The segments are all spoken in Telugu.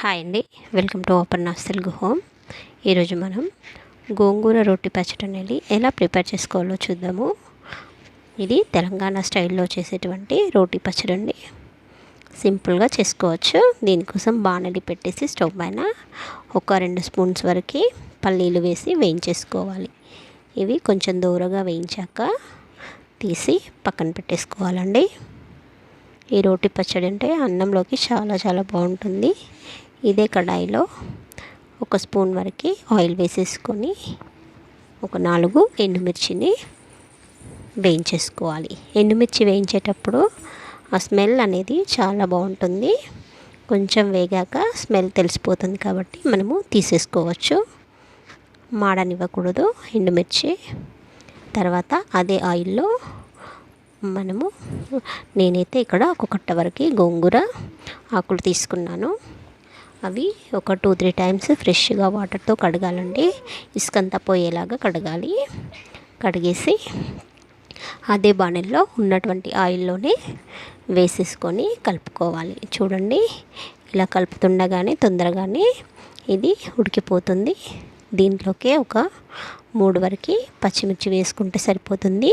హాయ్ అండి. Welcome to open Nas Telugu home. ఈరోజు మనం గోంగూర రొట్టి పచ్చడి అనేది ఎలా ప్రిపేర్ చేసుకోవాలో చూద్దాము. ఇది తెలంగాణ స్టైల్లో చేసేటువంటి రోటీ పచ్చడి అండి సింపుల్గా చేసుకోవచ్చు. దీనికోసం బాణలి పెట్టేసి స్టవ్ పైన ఒక రెండు స్పూన్స్ వరకు పల్లీలు వేసి వేయించేసుకోవాలి. ఇవి కొంచెం దూరగా వేయించాక తీసి పక్కన పెట్టేసుకోవాలండి. ఈ రోటి పచ్చడి అంటే అన్నంలోకి చాలా చాలా బాగుంటుంది. ఇదే కడాయిలో ఒక స్పూన్ వరకు ఆయిల్ వేసేసుకొని ఒక నాలుగు ఎండుమిర్చిని వేయించేసుకోవాలి. ఎండుమిర్చి వేయించేటప్పుడు ఆ స్మెల్ అనేది చాలా బాగుంటుంది. కొంచెం వేగాక స్మెల్ తెలిసిపోతుంది కాబట్టి మనము తీసేసుకోవచ్చు. మాడనివ్వకూడదు ఎండుమిర్చి. తర్వాత అదే ఆయిల్లో మనము నేనైతే ఇక్కడ ఒక కట్ట వరకు గోంగూర ఆకులు తీసుకున్నాను. అవి ఒక టూ త్రీ టైమ్స్ ఫ్రెష్గా వాటర్తో కడగాలండి. ఇసుకంతా పోయేలాగా కడగాలి. కడిగేసి అదే బాణెల్లో ఉన్నటువంటి ఆయిల్లోనే వేసేసుకొని కలుపుకోవాలి. చూడండి ఇలా కలుపుతుండగానే తొందరగానే ఇది ఉడికిపోతుంది. దీంట్లోకే ఒక మూడు వరకు పచ్చిమిర్చి వేసుకుంటే సరిపోతుంది.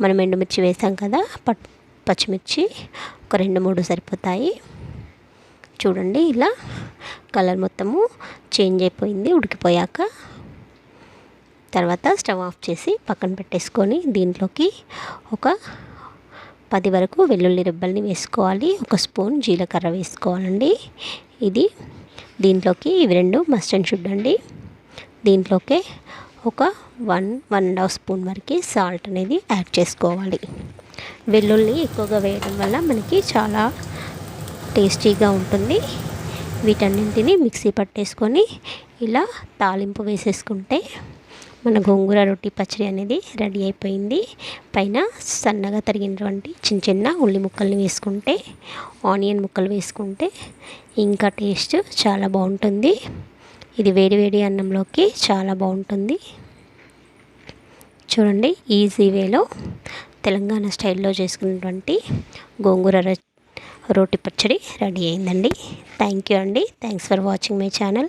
మనం ఎండుమిర్చి వేసాం కదా పట్ పచ్చిమిర్చి ఒక రెండు మూడు సరిపోతాయి. చూడండి ఇలా కలర్ మొత్తము చేంజ్ అయిపోయింది ఉడికిపోయాక తర్వాత స్టవ్ ఆఫ్ చేసి పక్కన పెట్టేసుకొని దీంట్లోకి ఒక పది వరకు వెల్లుల్లి రెబ్బల్ని వేసుకోవాలి ఒక స్పూన్ జీలకర్ర వేసుకోవాలండి. ఇది దీంట్లోకి ఇవి రెండు మస్ట్ అండ్ షుడ్ అండి. దీంట్లోకి ఒక one one and half spoon వరకు సాల్ట్ అనేది యాడ్ చేసుకోవాలి. వెల్లుల్లి ఎక్కువగా వేయడం వల్ల మనకి చాలా టేస్టీగా ఉంటుంది. వీటన్నింటినీ మిక్సీ పట్టేసుకొని ఇలా తాలింపు వేసేసుకుంటే మన గోంగూర రొట్టి పచ్చడి అనేది రెడీ అయిపోయింది. పైన సన్నగా తరిగినటువంటి చిన్న చిన్న ఉల్లి ముక్కల్ని వేసుకుంటే ఆనియన్ ముక్కలు వేసుకుంటే ఇంకా టేస్ట్ చాలా బాగుంటుంది. ఇది వేడి వేడి అన్నంలోకి చాలా బాగుంటుంది. చూడండి ఈజీ వేలో తెలంగాణ స్టైల్లో చేసుకున్నటువంటి గోంగూర రోటి పచ్చడి రెడీ అయిందండి. థ్యాంక్ యూ అండి. Thanks for watching my channel